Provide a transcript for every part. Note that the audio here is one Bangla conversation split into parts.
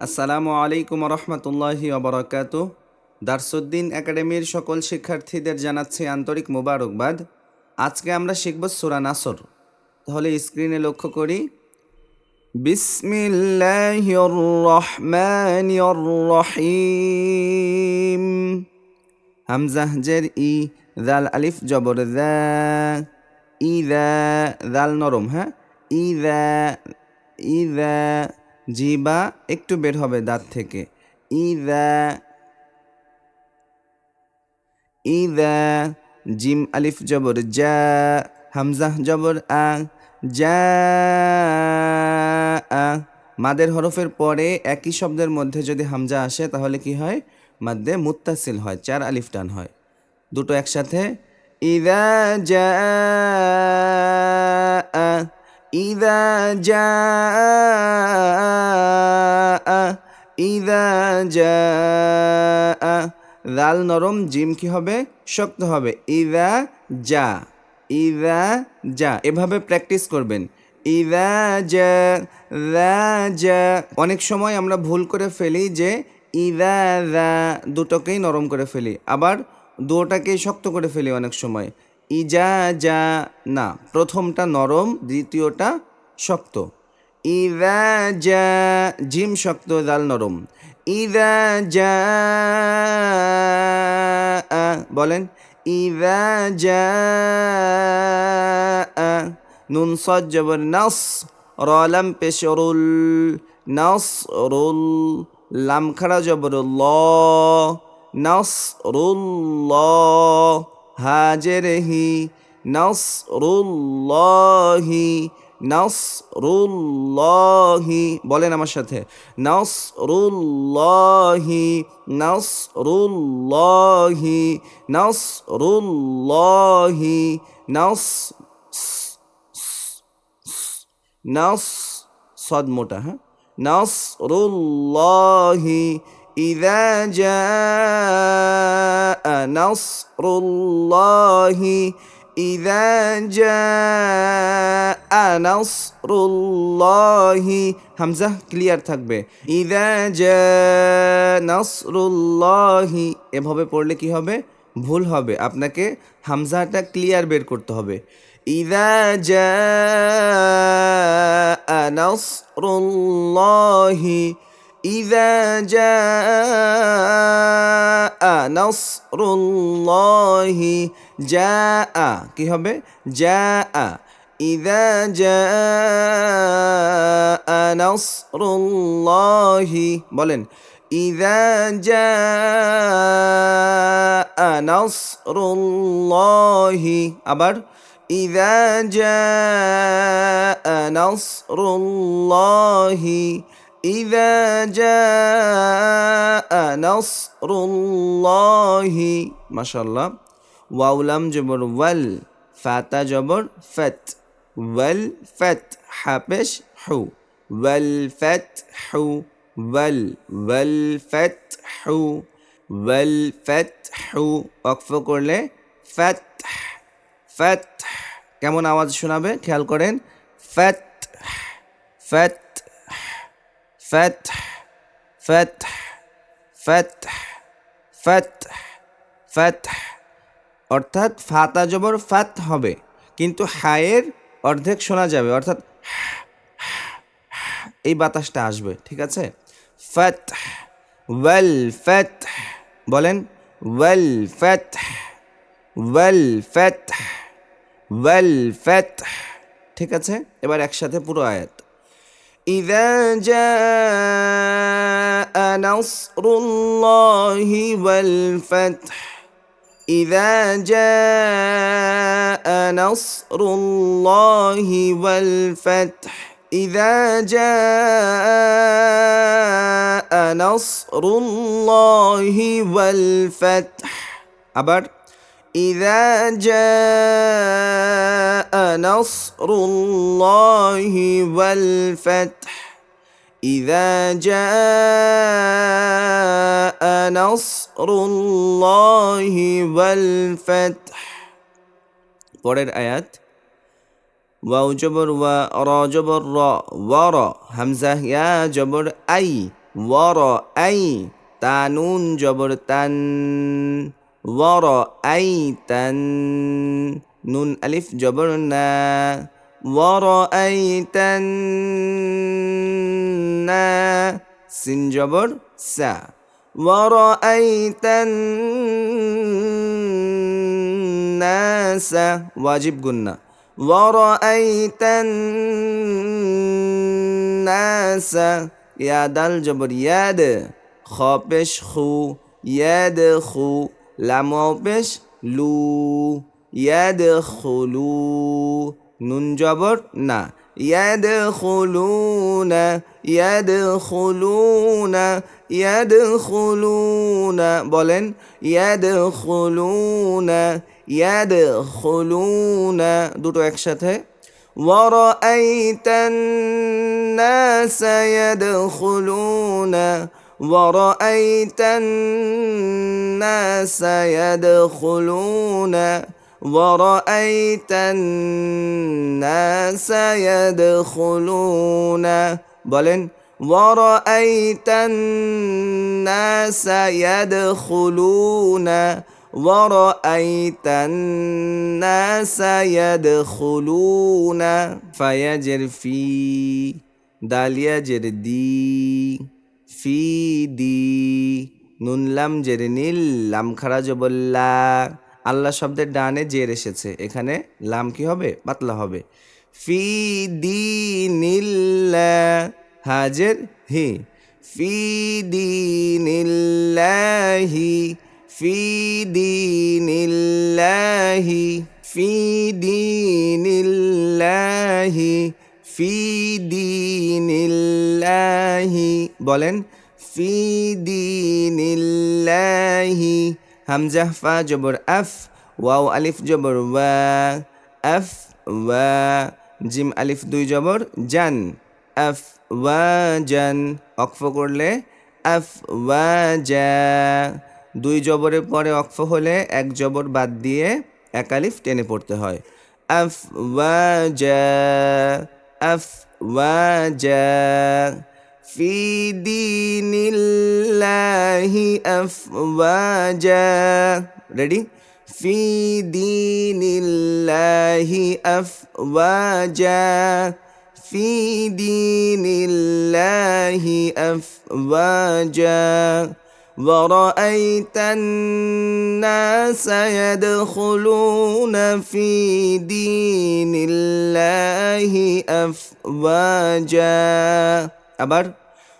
আসসালামু আলাইকুম রহমতুল্লাহি অবরাকাত দারসুদ্দিন একাডেমির সকল শিক্ষার্থীদের জানাচ্ছি আন্তরিক মোবারকবাদ। আজকে আমরা শিখব সুরা নাসর। তাহলে স্ক্রিনে লক্ষ্য করি বিসমিল্লাহির রহমানির রহিম হামজাহ জের, ই দাল আলিফ, জবর ই দা দাল নরম হ্যাঁ? ই দা ই দা জিবা একটু বের হবে দাঁত থেকে। ই দা ই দা জিম আলিফ জবর যা হামজাহ জবর আ যা মাদের হরফের পরে একই শব্দের মধ্যে যদি হামজা আসে তাহলে কি হয়? মাদ্দে মুত্তাসিল হয়, চার আলিফ টান হয়। দুটো একসাথে, ইদা যা ইদা যা ইদা যা লাল নরম, জিম কি হবে? শক্ত হবে। ইদা যা ইদা যা এভাবে প্র্যাকটিস করবেন। ইদা যা যা অনেক সময় আমরা ভুল করে ফেলি যে ইদা দুটোকেই নরম করে ফেলি। আবার দুটাকেই শক্ত করে ফেলি অনেক সময়। ইজা যা না, প্রথমটা নরম, দ্বিতীয়টা শক্ত। ইদা যা জিম শক্ত দাল নরম। ইদা যা বলেন ইদা যা নুন সদ জবর নাস, রলাম পেশরুল, নাস, রুল লাম খাড়া জবর ল নাস রুল ল হাজের হি নাস রুল্লাহি নাসরুল্লাহি, বলেন আমার সাথে, নাসরুল্লাহি নাসরুল্লাহি নাসরুল্লাহি, নাস নাস, সদ মোটা হ্যাঁ নাসরুল্লাহি إذا جاء نصر الله إذا جاء نصر الله হামজা ক্লিয়ার থাকবে ইদা জা নাসরুল্লাহি এভাবে পড়লে কি হবে ভুল হবে আপনাকে হামজাটা ক্লিয়ার বের করতে হবে ইদা জা নাসরুল্লাহি إذا جاء نصر الله جاء كي هبه جاء إذا جاء نصر الله بولن إذا جاء نصر الله أبر إذا جاء نصر الله إذا جاء نصر الله ما شاء الله واولم جبر وال فاتا جبر فت والفتح حبش حو والفتح وال والفتح والفتح অক্ফ করলে ফাতহ ফাতহ কেমন আওয়াজ শোনাবে খেয়াল করেন ফাতহ ফাতহ فتح فتح فتح فتح فتح অর্থাৎ ফাতা জবর ফাত হবে কিন্তু হায়ের অর্ধেক শোনা যাবে অর্থাৎ এই বাতাসটা আসবে ঠিক আছে ফত ওয়েল ফত বলেন ওয়েল ফত ওয়েল ফত ওয়েল ফত ঠিক আছে এবার একসাথে পুরো আয়াত إذا جاء نصر الله والفتح إذا جاء نصر الله والفتح إذا جاء نصر الله والفتح. أبر إذا جاء نصر الله والفتح إذا جاء نصر الله والفتح পরের আয়াত ওয়াও জবর ওয়া র জবর র ওয়া র হামজা ইয়া জবর আই ওয়ার আই তানুন জবর তান ورأيتا نون ألف جبرنا ورأيت الناس جبر سا. ورأيت الناس واجب قلنا ورأيت الناس يا دال جبر ياد. خابش خو. ياد خو. لاموبش لو يدخلو নুন জবর না يدخلون يدخلون يدخلون বলেন يدخلون يدخلون দুটো একসাথে ورأيت الناس يدخلون ورأيت الناس يدخلون ورأيت الناس يدخلون বলেন ورأيت الناس يدخلون ورأيت الناس يدخلون فيجر في دال يجر دي ফি দি নুনলাম জেরে, নীল, লাম, খারা জবল্লা আল্লাহ শব্দের ডানে জের এসেছে। এখানে লাম কি হবে? পাতলা হবে। ফি, দি, নীল হাজের হি ফি, দি নীল্লাহি ফি, দি নীল্লাহি ফি, দি নীল্লাহি ফি দি নীল্লাহি বলেন, ফি দি নীল্লাহি হামজাহ ফা, জবর, আফ, ওয়াও, আলিফ, জবর, ওয়া, আফ, ওয়া, জিম, আলিফ, দুই, জবর, জান, আফ, ওয়া, জান, অক্ফ করলে আফ, ওয়া, জা, দুই জবরের পরে অক্ফ হলে এক জবর বাদ দিয়ে এক আলিফ টেনে পড়তে হয়। আফ, ওয়া, জা أفواجا في دين الله أفواجا ready في دين الله أفواجا في دين الله أفواجا ورأيت الناس يدخلون في دين الله أفواجا. أبر.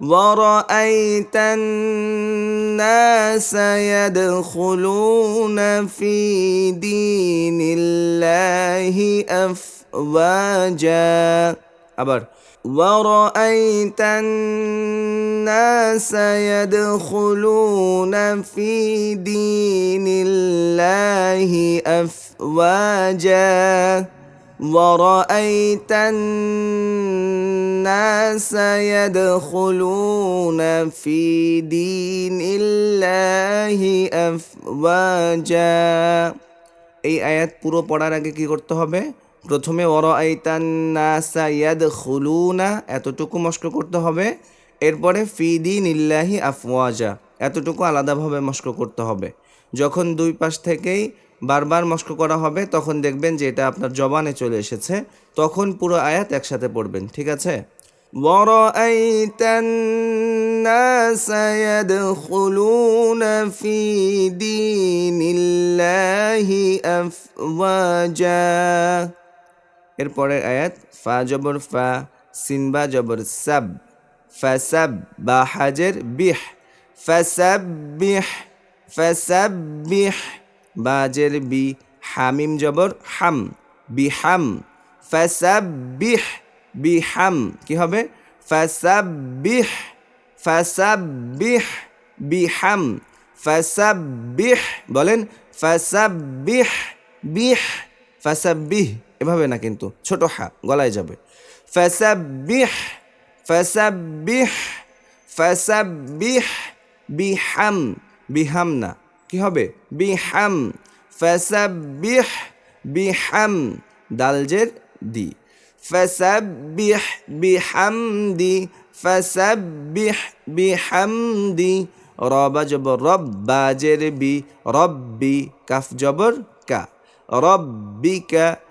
ورأيت الناس يدخلون في دين الله أفواجا. أبر. ورأيت الناس يدخلون في دين الله أفواجا ورأيت الناس يدخلون في دين الله أفواجا এই আয়াত পুরো পড়ার আগে কি করতে হবে প্রথমে ওর আইতান নাসা ইয়াদ খুলুনা এতটুকু মস্ক করতে হবে এরপরে ফিদি নিল্লাহি আফওয়াজা এতটুকু আলাদাভাবে মস্ক করতে হবে যখন দুই পাশ থেকেই বারবার মস্ক করা হবে তখন দেখবেন যে এটা আপনার জবানে চলে এসেছে তখন পুরো আয়াত একসাথে পড়বেন ঠিক আছে ورأيت الناس يدخلون في دين الله أفواجا এরপরের আয়াত, ফা জবর ফা সিনবা জবর সাব ফাসাব বা হাজের বিহ ফাসাব্বিহ ফাসাব্বিহ বাজের বি হামিম জবর হাম, বিহাম ফাসাব্বিহ বিহাম, কি হবে? ফাসাব্বিহ ফাসাব্বিহ বিহাম ফাসাব্বিহ বলেন ফাসাব্বিহ বিহ বিহ ফাসাব্বিহ এভাবে না কিন্তু, ছোট হা, গলায় যাবে। ফাসাব্বিহ ফাসাব্বিহ ফাসাব্বিহ, বিহাম বিহাম না, কি হবে? বিহাম, ফাসাব্বিহ, বিহাম, দালজের দি। ফাসাব্বিহ বিহামদি ফাসাব্বিহ বিহামদি রবা জবর রব বাজের বি রব্বি কাফ জবর কা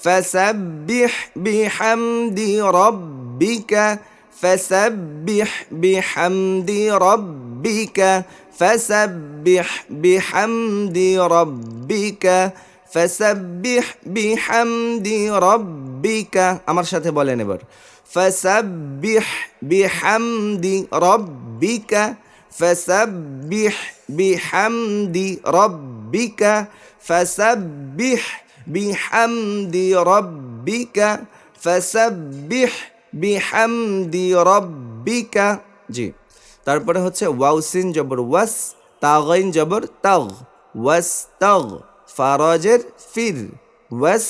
রব্বিকা ফাসাব্বিহ বিহামদি রব্বিকা فسبح بحمد ربك فسبح بحمد ربك فسبح بحمد ربك আমার সাথে বলেন এবার فسبح بحمد ربك فسبح بحمد ربك فسبح بحمد ربك فسبح বিহামদি রব্বিকা জি তারপরে হচ্ছে ওয়াউসিন জবর ওয়াস তাগাইন জবর তাগ ওয়াস তাগ ফারজের ফির ওয়াস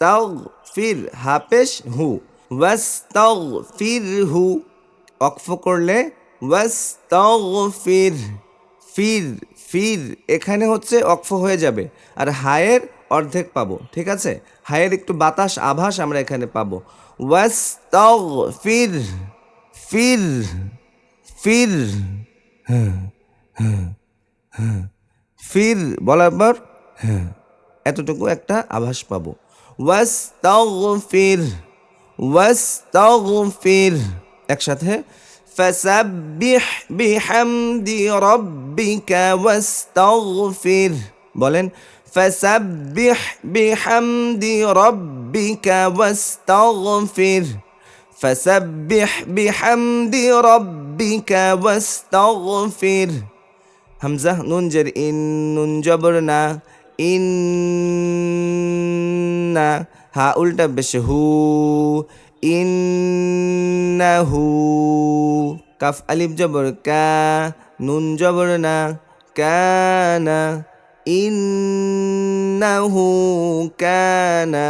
তাগ ফির হাপেশ হু ওয়াস তাগ ফির হু অক্ফ করলে ওয়াস তাগ ফির ফির ফির এখানে হচ্ছে অক্ফ হয়ে যাবে আর হায়ের অর্ধেক পাবো ঠিক আছে হায়ের একটু বাতাস আভাস আমরা এখানে পাবো ওয়াস্তাগফির ফির ফির ফির বলার পর এতটুকু একটা আভাস পাবো ওয়াস্তাগফির ওয়াস্তাগফির একসাথে فسبح بحمد ربك واستغفر বলেন فسبح بحمد ربك واستغفر. فسبح بحمد ربك واستغفر. همزة ننجر إن نون جبرنا إن ها قلت بشهو. إنه كف ألف جبر كا نون جبرنا كان ইন্নাহু কানা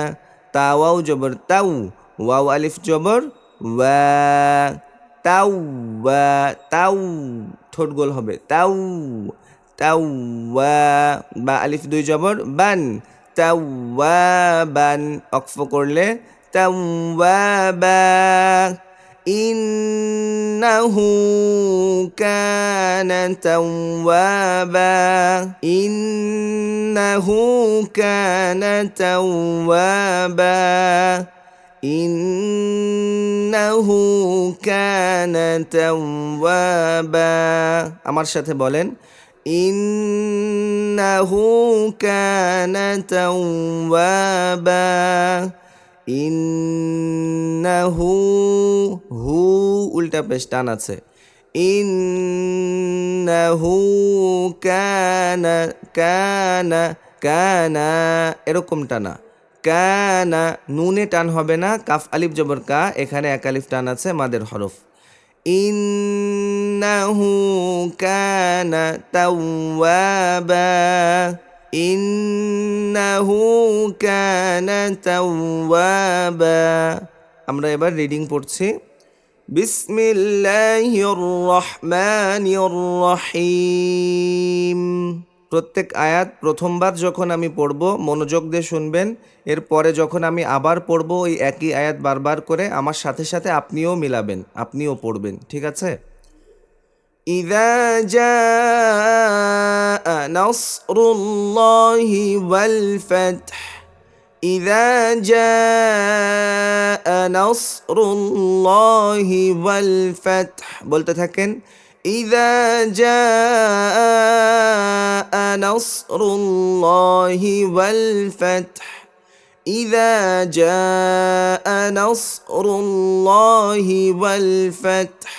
তাওয়াও জবর তাউ ওয়াও আলিফ জবর ওয়া তাউ ওয়া তাউ ঠোঁট গোল হবে তাউ তাউ ওয়া, বা আলিফ দুই জবর, বান তাউ ওয়া, বান, অক্ফ করলে তাউ ওয়া, বা إنه كان توابا إنه كان توابا إنه كان توابا আমার সাথে বলেন إنه كان توابا ইন্নাহু উল্টা পেশ টান আছে। ইন্নাহু কানা কানা কানা এরকম টানা। কানা নুনে টান হবে না, কাফ আলিফ জবর কা, এখানে এক আলিফ টান আছে মাদের হরফ। ইন্নাহু কানা তাওয়াবা। ইন্নাহু কানা তাওয়াবা। আমরা এবার রিডিং পড়ছি। বিসমিল্লাহির রহমানির রহিম প্রত্যেক আয়াত প্রথমবার যখন আমি পড়ব মনোযোগ দিয়ে শুনবেন এরপরে যখন আমি আবার পড়ব ওই একই আয়াত বারবার করে আমার সাথে সাথে আপনিও মিলাবেন আপনিও পড়বেন ঠিক আছে إذا جاء نصر الله والفتح إذا جاء نصر الله والفتح بولت থাকেন إذا جاء نصر الله والفتح إذا جاء نصر الله والفتح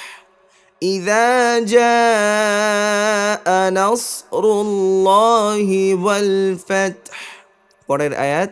إذا جاء نصر الله والفتح পরের আয়াত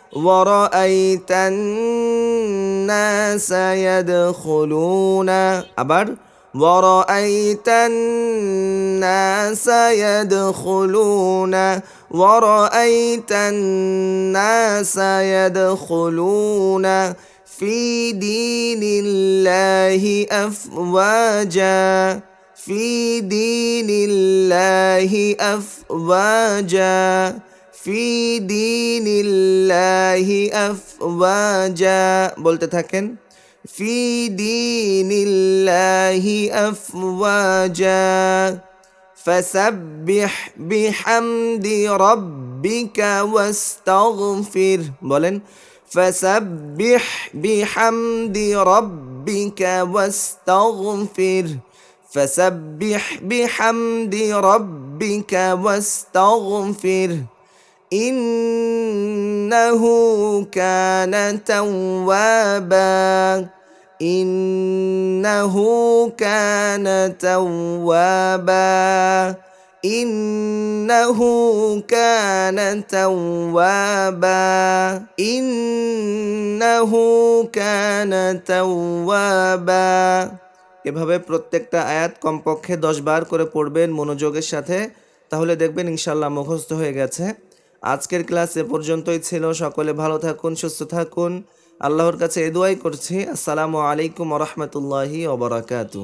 ورأيت الناس يدخلون أبر ورأيت الناس يدخلون ورأيت الناس يدخلون في دين الله أفواجا في دين الله أفواجا في دين الله أفواجا বলতে থাকেন في دين الله أفواجا فسبح بحمد ربك واستغفر বলেন فسبح بحمد ربك واستغفر فسبح بحمد ربك واستغفر إنه كان توابا إنه كان توابا إنه كان توابا إنه كان توابا এভাবে প্রত্যেকটা আয়াত কমপক্ষে দশ বার করে পড়বেন মনোযোগের সাথে তাহলে দেখবেন ইনশাল্লাহ মুখস্থ হয়ে গেছে আজকের ক্লাস এ পর্যন্তই ছিল। সকলে ভালো থাকুন, সুস্থ থাকুন। আল্লাহর কাছে এদুয়াই করছি। আসসালামু আলাইকুম রহমতুল্লাহি ওবরাকাতু